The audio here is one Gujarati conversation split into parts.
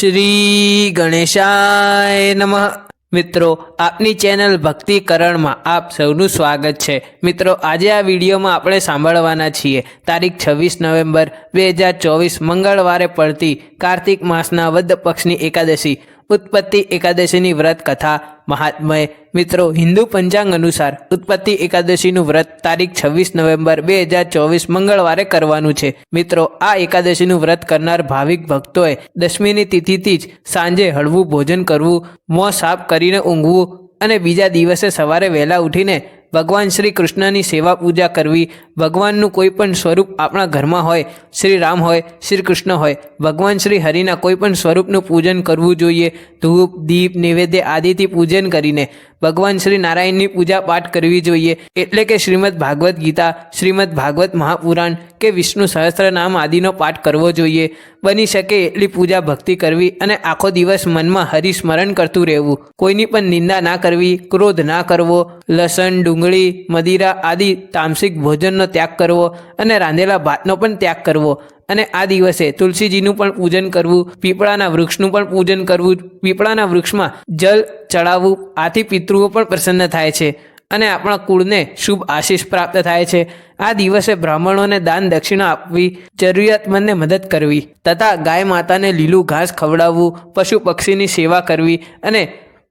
શ્રી ગણેશાય નમઃ. મિત્રો, આપની ચેનલ ભક્તિકરણમાં આપ સૌનું સ્વાગત છે. મિત્રો, આજે આ વિડીયોમાં આપણે સાંભળવાના છીએ. તારીખ છવ્વીસ નવેમ્બર, બે હજાર ચોવીસ મંગળવારે પડતી કાર્તિક માસના વદ્ધ પક્ષની એકાદશી. ઉત્પત્તિ એકાદશીની વ્રત કથા. મહાત્મય મિત્રો, હિન્દુ પંચાંગ અનુસાર ઉત્પત્તિ એકાદશીનું વ્રત તારીખ છવ્વીસ નવેમ્બર બે હજાર ચોવીસ મંગળવારે કરવાનું છે. મિત્રો, આ એકાદશીનું વ્રત કરનાર ભાવિક ભક્તોએ દસમીની તિથિથી જ સાંજે હળવું ભોજન કરવું, મોં સાફ કરીને ઊંઘવું અને બીજા દિવસે સવારે વહેલા ઉઠીને ભગવાન શ્રી કૃષ્ણની સેવા પૂજા કરવી, ભગવાનનું કોઈ પણ સ્વરૂપ આપણા ઘરમાં હોય, શ્રી રામ હોય, શ્રી કૃષ્ણ હોય, ભગવાન શ્રી હરિના કોઈ પણ સ્વરૂપનું પૂજન કરવું જોઈએ. ધૂપ, દીપ, નૈવેદ્ય આદિથી પૂજન કરીને ભગવાન શ્રી નારાયણની પૂજા પાઠ કરવી જોઈએ. એટલે કે શ્રીમદ ભાગવત ગીતા, શ્રીમદ ભાગવત મહાપુરાણ કે વિષ્ણુ સહસ્ત્રનામ આદિનો પાઠ કરવો જોઈએ. બની શકે એટલી પૂજા ભક્તિ કરવી અને આખો દિવસ મનમાં હરિસ્મરણ કરતું રહેવું. કોઈની પણ નિંદા ના કરવી, ક્રોધ ના કરવો, લસણ ડુંગળી, મદિરા આદિ તામસિક ભોજનનો ત્યાગ કરવો અને રાંધેલા ભાતનો પણ ત્યાગ કરવો. અને આ દિવસે તુલસીજીનું પણ પૂજન કરવું, પીપળાના વૃક્ષનું પણ પૂજન કરવું, પીપળાના વૃક્ષમાં જલ ચડાવવું, આથી પિતૃઓ પણ પ્રસન્ન થાય છે અને આપણા કુળને શુભ આશીષ પ્રાપ્ત થાય છે. આ દિવસે બ્રાહ્મણોને દાન દક્ષિણા આપવી, જરૂરિયાતમંદને મદદ કરવી, તથા ગાય માતાને લીલું ઘાસ ખવડાવવું, પશુ પક્ષીની સેવા કરવી અને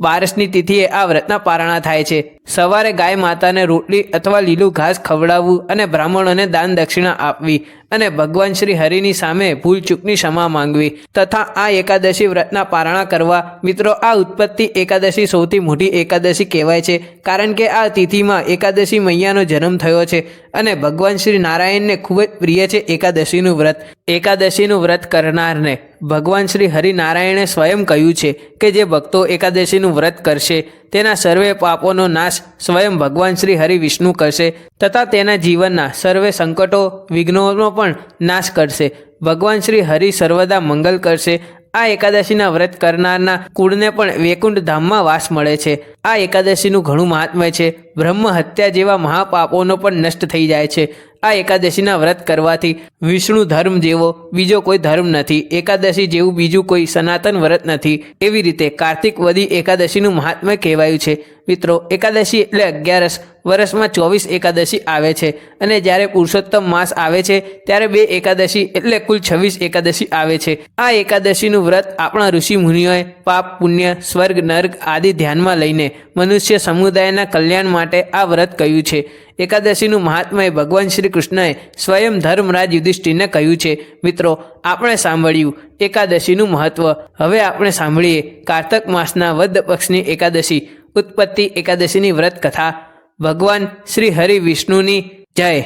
બારસની તિથિએ આ વ્રતના પારણા થાય છે. સવારે ગાય માતાને રોટલી અથવા લીલું ઘાસ ખવડાવવું અને બ્રાહ્મણોને દાન દક્ષિણા આપવી. અને ભગવાન શ્રી હરિની સામે ભૂલ ચૂકની ક્ષમા માંગવી તથા આ એકાદશી વ્રતના પારણા કરવા. મિત્રો, આ ઉત્પત્તિ એકાદશી સૌથી મોટી એકાદશી કહેવાય છે, કારણ કે આ તિથિમાં એકાદશી મૈયાનો જન્મ થયો છે અને ભગવાન શ્રી નારાયણને ખૂબ જ પ્રિય છે એકાદશીનું વ્રત. એકાદશીનું વ્રત કરનારને ભગવાન શ્રી હરિનારાયણે સ્વયં કહ્યું છે કે જે ભક્તો એકાદશીનું વ્રત કરશે તેના સર્વે પાપોનો નાશ સ્વયં ભગવાન શ્રી હરિ વિષ્ણુ કરશે, તથા તેના જીવનના સર્વે સંકટો, વિઘ્નોનો પણ નાશ કરશે. ભગવાન શ્રી હરિ સર્વદા મંગલ કરશે. આ એકાદશીના વ્રત કરનારના કુળને પણ વૈકુંઠ ધામમાં વાસ મળે છે. આ એકાદશીનું ઘણું મહાત્મ્ય છે. બ્રહ્મ હત્યા જેવા મહાપાપોનો પણ નષ્ટ થઈ જાય છે. આ એકાદશીના વ્રત કરવાથી વિષ્ણુ ધર્મ જેવો બીજો કોઈ ધર્મ નથી. એકાદશી જેવું બીજું કોઈ સનાતન વ્રત નથી. એવી રીતે કાર્તિક વદી એકાદશીનું મહાત્મ્ય કહેવાયું છે. મિત્રો, એકાદશી એટલે અગિયારસ વર્ષમાં ચોવીસ એકાદશી આવે છે અને જ્યારે પુરુષોત્તમ માસ આવે છે, ત્યારે બે એકાદશી એટલે કુલ છવ્વીસ એકાદશી આવે છે. આ એકાદશીનું વ્રત આપણા ઋષિ મુનિઓએ પાપ, પુણ્ય, સ્વર્ગ નર્ગ આદિ ધ્યાનમાં લઈને મનુષ્ય સમુદાયના કલ્યાણ માટે આ વ્રત કહ્યું છે. એકાદશીનું મહાત્મય ભગવાન શ્રી કૃષ્ણએ સ્વયં ધર્મરાજ યુધિષ્ઠિરને કહ્યું છે, મિત્રો, આપણે સાંભળ્યું એકાદશીનું મહત્વ. હવે આપણે સાંભળીએ કારતક માસના વદ્ધ પક્ષની એકાદશી. ઉત્પત્તિ એકાદશીની વ્રત કથા. ભગવાન શ્રી હરિ વિષ્ણુની જય.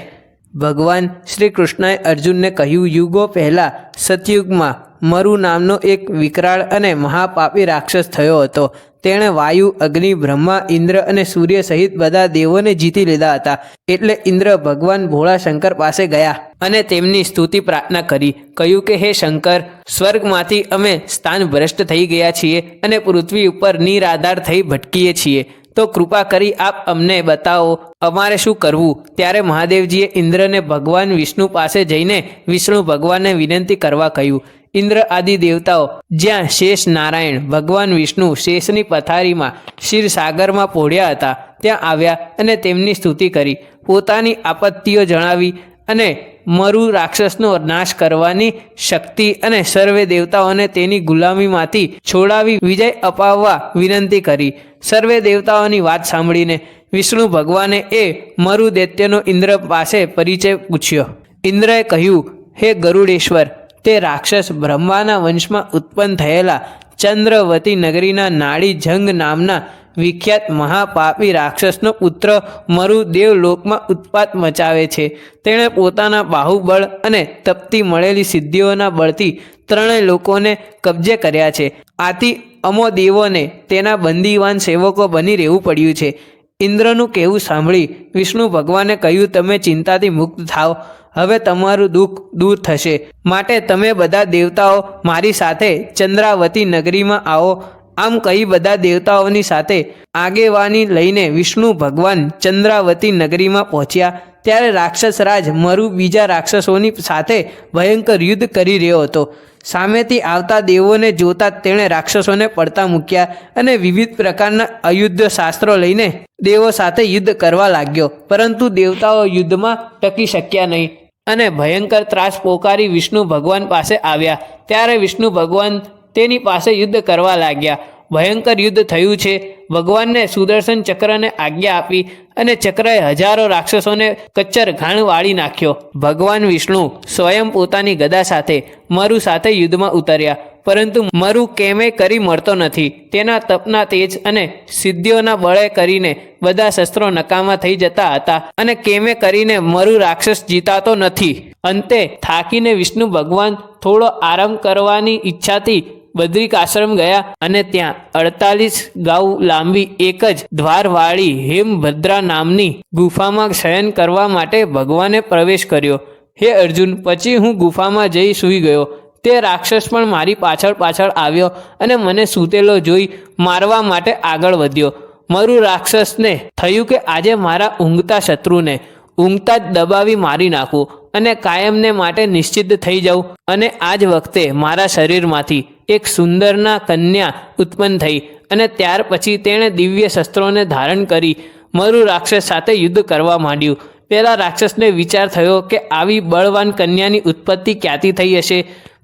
ભગવાન શ્રી કૃષ્ણએ અર્જુનને કહ્યું, યુગો પહેલાં સતયુગમાં મરુ નામનો એક વિકરાળ અને મહાપાપી રાક્ષસ થયો હતો. તેણે વાયુ, અગ્નિ, બ્રહ્મા, ઇન્દ્ર અને સૂર્ય સહિત બધા દેવોને જીતી લીધા હતા. એટલે ઇન્દ્ર ભગવાન ભોળા શંકર પાસે ગયા અને તેમની સ્તુતિ પ્રાર્થના કરી, કહ્યું કે, હે શંકર, સ્વર્ગમાંથી અમે સ્થાન ભ્રષ્ટ થઈ ગયા છીએ અને પૃથ્વી ઉપર નિરાધાર થઈ ભટકીએ છીએ. તો કૃપા કરી આપ અમને બતાવો, અમારે શું કરવું? ત્યારે મહાદેવજીએ ઇન્દ્રને ભગવાન વિષ્ણુ પાસે જઈને વિષ્ણુ ભગવાનને વિનંતી કરવા કહ્યું ઇન્દ્ર આદિ દેવતાઓ જ્યાં શેષ નારાયણ, ભગવાન વિષ્ણુ શેષની પથારીમાં ક્ષીરસાગરમાં પોઢ્યા હતા, ત્યાં આવ્યા અને તેમની સ્તુતિ કરી, પોતાની આપત્તિઓ જણાવી અને મરુ રાક્ષસનો નાશ કરવાની શક્તિ અને સર્વે દેવતાઓને તેની ગુલામીમાંથી છોડાવી વિજય અપાવવા વિનંતી કરી. સર્વે દેવતાઓની વાત સાંભળીને વિષ્ણુ ભગવાને એ મરુ દૈત્યનો ઇન્દ્ર પાસે પરિચય પૂછ્યો. ઇન્દ્રએ કહ્યું, હે ગરુડેશ્વર તે રાક્ષસ બ્રહ્માના વંશમાં ઉત્પન્ન થયેલા ચંદ્રવતી નગરીના નાળી જંગ નામના વિખ્યાત મહાપાપી રાક્ષસનો પુત્ર મરુ દેવલોકમાં ઉત્પાત મચાવે છે. તેણે પોતાના બાહુબળ અને તપતી મળેલી સિદ્ધિઓના બળથી ત્રણેય લોકોને કબજે કર્યા છે. આથી અમો દેવોને તેના બંદીવાન સેવકો બની રહેવું પડ્યું છે. ઇન્દ્રનું કહેવું સાંભળી વિષ્ણુ ભગવાને કહ્યું, તમે ચિંતાથી મુક્ત થાઓ હવે તમારું દુઃખ દૂર થશે. માટે તમે બધા દેવતાઓ મારી સાથે ચંદ્રાવતી નગરીમાં આવો. આમ કહી બધા દેવતાઓની સાથે આગેવાની લઈને વિષ્ણુ ભગવાન ચંદ્રાવતી નગરીમાં પહોંચ્યા. ત્યારે રાક્ષસરાજ મરુ બીજા રાક્ષસોની સાથે ભયંકર યુદ્ધ કરી રહ્યો હતો. સામેથી આવતા દેવોને જોતા તેણે રાક્ષસોને પડતા મૂક્યા અને વિવિધ પ્રકારના અયુદ્ધ શાસ્ત્રો લઈને દેવો સાથે યુદ્ધ કરવા લાગ્યો. પરંતુ દેવતાઓ યુદ્ધમાં ટકી શક્યા નહીં અને ભયંકર ત્રાસ પોકારી વિષ્ણુ ભગવાન પાસે આવ્યા. ત્યારે વિષ્ણુ ભગવાન તેની પાસે યુદ્ધ કરવા લાગ્યા. ભયંકર યુદ્ધ થયું છે. ભગવાનને સુદર્શન ચક્રને આજ્ઞા આપી અને ચક્રએ હજારો રાક્ષસોને કચ્ચર ઘાણ વાળી નાખ્યો. ભગવાન વિષ્ણુ સ્વયં પોતાની ગદા સાથે મરુ સાથે યુદ્ધમાં ઉતર્યા. પરંતુ મરુ કેમે કરી મળતો નથી. તેના તપના તેજ અને સિદ્ધિઓના બળે કરીને બધા શસ્ત્રો નકામા થઈ જતા હતા અને કેમે કરીને મરુ રાક્ષસ જીતાતો નથી. અંતે થાકીને વિષ્ણુ ભગવાન થોડો આરામ કરવાની ઈચ્છાથી બદ્રિક આશ્રમ ગયા અને ત્યાં અડતાલીસ ગાઉ લાંબી એક જ દ્વારવાળી હેમભદ્રા નામની ગુફામાં શયન કરવા માટે ભગવાને પ્રવેશ કર્યો. હે અર્જુન, પછી હું ગુફામાં જઈ સૂઈ ગયો. તે રાક્ષસ પણ મારી પાછળ પાછળ આવ્યો અને મને સૂતેલો જોઈ મારવા માટે આગળ વધ્યો. મારું રાક્ષસને થયું કે આજે મારા ઊંઘતા શત્રુને ઊંઘતા જ દબાવી મારી નાખું અને કાયમને માટે નિશ્ચિત થઈ જાઉં અને આ જ વખતે મારા શરીરમાંથી એક સુંદરના કન્યા ઉત્પન્ન થઈ અને ત્યાર પછી તેણે દિવ્ય શસ્ત્રોને ધારણ કરી મરુ રાક્ષસ સાથે યુદ્ધ કરવા માંડ્યું. પહેલાં રાક્ષસને વિચાર થયો કે આવી બળવાન કન્યાની ઉત્પત્તિ ક્યાંથી થઈ હશે?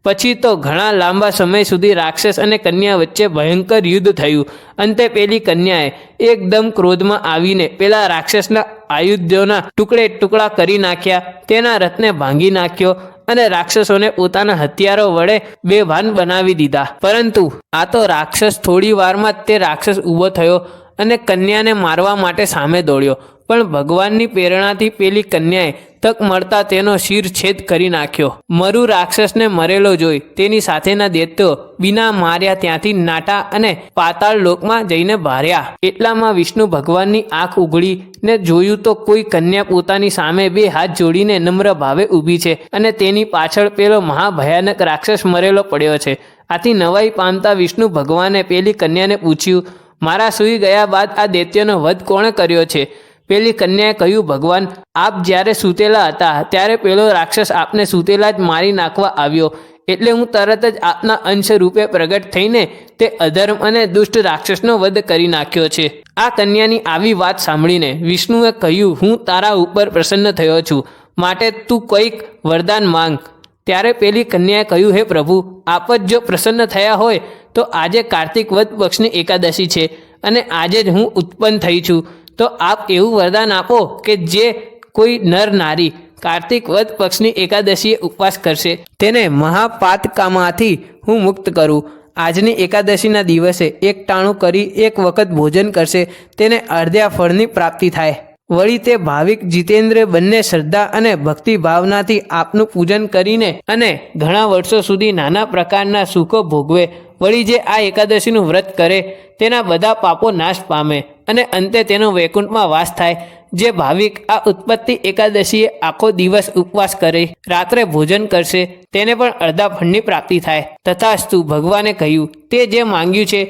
પછી તો ઘણા લાંબા સમય સુધી રાક્ષસ અને કન્યા વચ્ચે ભયંકર યુદ્ધ થયું. અંતે પેલી કન્યાએ એકદમ ક્રોધમાં આવીને પેલા રાક્ષસના આયુધ્યોના ટુકડે ટુકડા કરી નાખ્યા. તેના રથને ભાંગી નાખ્યો અને રાક્ષસોને પોતાના હથિયારો વડે બેભાન બનાવી દીધા. પરંતુ આ તો રાક્ષસ થોડી વારમાં જ તે રાક્ષસ ઊભો થયો અને કન્યાને મારવા માટે સામે દોડ્યો. પણ ભગવાનની પ્રેરણાથી પેલી કન્યાએ તક મળતા તેનો શિર છેદ કરી નાખ્યો. મરુ રાક્ષસને મરેલો જોઈ તેની સાથેના દૈત્યો વિના માર્યા ત્યાંથી નાટા અને પાતાળ લોકમાં જઈને ભાર્યા. એટલામાં વિષ્ણુ ભગવાનની આંખ ઉઘડી ને જોયું તો કોઈ કન્યા પોતાની સામે બે હાથ જોડીને નમ્ર ભાવે ઊભી છે અને તેની પાછળ પેલો મહાભયાનક રાક્ષસ મરેલો પડ્યો છે. આથી નવાઈ પામતા વિષ્ણુ ભગવાને પેલી કન્યાને પૂછ્યું, મારા સૂઈ ગયા બાદ આ દૈત્યનો વધ કોણે કર્યો છે? પેલી કન્યાએ કહ્યું, ભગવાન, આપ જ્યારે સૂતેલા હતા, ત્યારે પેલો રાક્ષસ આપને સૂતેલા જ મારી નાખવા આવ્યો. એટલે હું તરત જ આપના અંશ રૂપે પ્રગટ થઈને તે અધર્મ અને દુષ્ટ રાક્ષસનો વધ કરી નાખ્યો છે. આ કન્યાની આવી વાત સાંભળીને વિષ્ણુએ કહ્યું, હું તારા ઉપર પ્રસન્ન થયો છું. માટે તું કોઈક વરદાન માંગ. ત્યારે પેલી કન્યાએ કહ્યું, હે પ્રભુ, આપ જ જો પ્રસન્ન થયા હોય, તો આજે કાર્તિક વધ પક્ષની એકાદશી છે અને આજે જ હું ઉત્પન્ન થઈ છું. તો આપ એવું વરદાન આપો કે જે કોઈ નર નારી કાર્તિક વધ પક્ષની એકાદશીએ ઉપવાસ કરશે. તેને મહાપાતકામાંથી હું મુક્ત કરું. આજની એકાદશીના દિવસે એક ટાણું કરી એક વખત ભોજન કરશે. તેને અર્ધ્યા ફળની પ્રાપ્તિ થાય. વળી તે ભાવિક જીતેન્દ્ર બંને શ્રદ્ધા અને ભક્તિ ભાવનાથી આપનું પૂજન કરીને અને ઘણા વર્ષો સુધી નાના પ્રકારના સુખો ભોગવે. વળી જે આ એકાદશીનું વ્રત કરે, તેના બધા પાપો નાશ પામે. અને અંતે તેનો વૈકુંઠમાં વાસ થાય. જે ભાવિક આ ઉત્પત્તિ એકાદશીએ આખો દિવસ ઉપવાસ કરે, રાત્રે ભોજન કરશે, તેને પણ અડધા ફળની પ્રાપ્તિ થાય. તથાસ્તુ ભગવાને કહ્યું, તે જે માંગ્યું છે,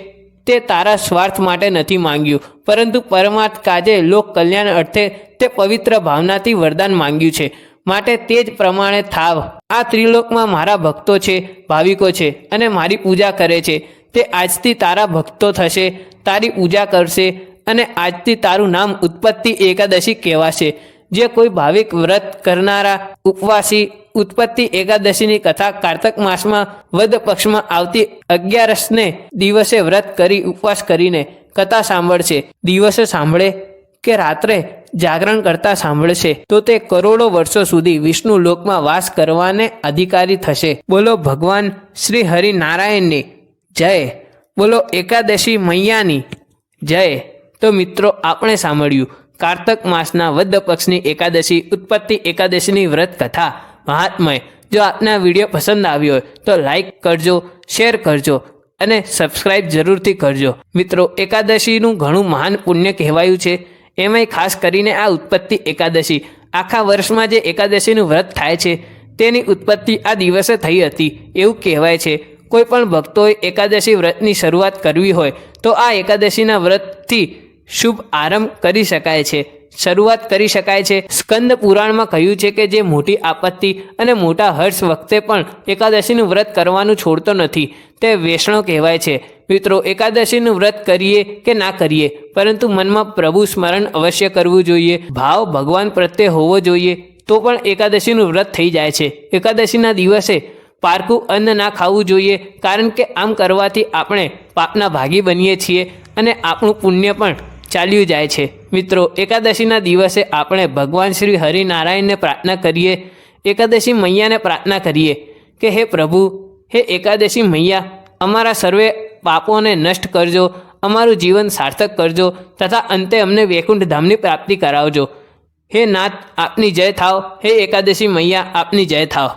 તે તારા સ્વાર્થ માટે નથી માંગ્યું. પરંતુ પરમાર્થ કાજે લોક કલ્યાણ અર્થે તે પવિત્ર ભાવનાથી વરદાન માંગ્યું છે. માટે તે જ પ્રમાણે થાવ. આ ત્રિલોકમાં મારા ભક્તો છે, ભાવિકો છે અને મારી પૂજા કરે છે. તે આજથી તારા ભક્તો થશે, તારી પૂજા કરશે અને આજથી તારું નામ ઉત્પત્તિ એકાદશી કહેવાશે. જે કોઈ ભાવિક વ્રત કરનારા, ઉપવાસી, ઉત્પત્તિ એકાદશીની કથા કાર્તક માસમાં વદ પક્ષમાં આવતી અગિયારસને દિવસે વ્રત કરી ઉપવાસ કરીને કથા સાંભળશે. દિવસે સાંભળે કે રાત્રે જાગરણ કરતા સાંભળશે, તો તે કરોડો વર્ષો સુધી વિષ્ણુ લોકમાં વાસ કરવાને અધિકારી થશે. બોલો ભગવાન શ્રી હરિનારાયણની, જય. બોલો એકાદશી મૈયાની, જય. તો મિત્રો, આપણે સાંભળ્યું. કાર્તક માસના વદ પક્ષની એકાદશી, ઉત્પત્તિ એકાદશીની વ્રત કથા, મહાત્મય. જો આપને વીડિયો પસંદ આવ્યો હોય, તો લાઈક કરજો, શેર કરજો, અને સબસ્ક્રાઇબ જરૂરથી કરજો. મિત્રો, એકાદશીનું ઘણું મહાન પુણ્ય કહેવાયું છે. એમાંય ખાસ કરીને આ ઉત્પત્તિ એકાદશી. આખા વર્ષમાં જે એકાદશીનું વ્રત થાય છે, તેની ઉત્પત્તિ આ દિવસે થઈ હતી, એવું કહેવાય છે. કોઈ પણ ભક્તોએ એકાદશી વ્રતની શરૂઆત કરવી હોય, તો આ એકાદશીના વ્રતથી શુભ આરંભ કરી શકાય છે. શરૂઆત કરી શકાય છે. સ્કંદ પુરાણમાં કહ્યું છે કે જે મોટી આપત્તિ અને મોટા હર્ષ વખતે પણ એકાદશીનું વ્રત કરવાનું છોડતો નથી. તે વેષણો કહેવાય છે. મિત્રો, એકાદશીનું વ્રત કરીએ કે ના કરીએ? પરંતુ મનમાં પ્રભુ સ્મરણ અવશ્ય કરવું જોઈએ. ભાવ ભગવાન પ્રત્યે હોવો જોઈએ. તો પણ એકાદશીનું વ્રત થઈ જાય છે. એકાદશીના દિવસે પારકું અન્ન ના ખાવું જોઈએ. કારણ કે આમ કરવાથી આપણે પાપના ભાગી બનીએ છીએ અને આપણું પુણ્ય પણ ચાલ્યું જાય છે. મિત્રો, એકાદશીના દિવસે આપણે ભગવાન શ્રી હરિનારાયણને પ્રાર્થના કરીએ, એકાદશી મૈયાને પ્રાર્થના કરીએ કે, હે પ્રભુ, હે એકાદશી મૈયા, અમારા સર્વે પાપોને નષ્ટ કરજો, અમારું જીવન સાર્થક કરજો, તથા અંતે અમને વૈકુંઠ ધામની પ્રાપ્તિ કરાવજો. હે નાથ, આપની જય થાવ, હે એકાદશી મૈયા, આપની જય થાવ.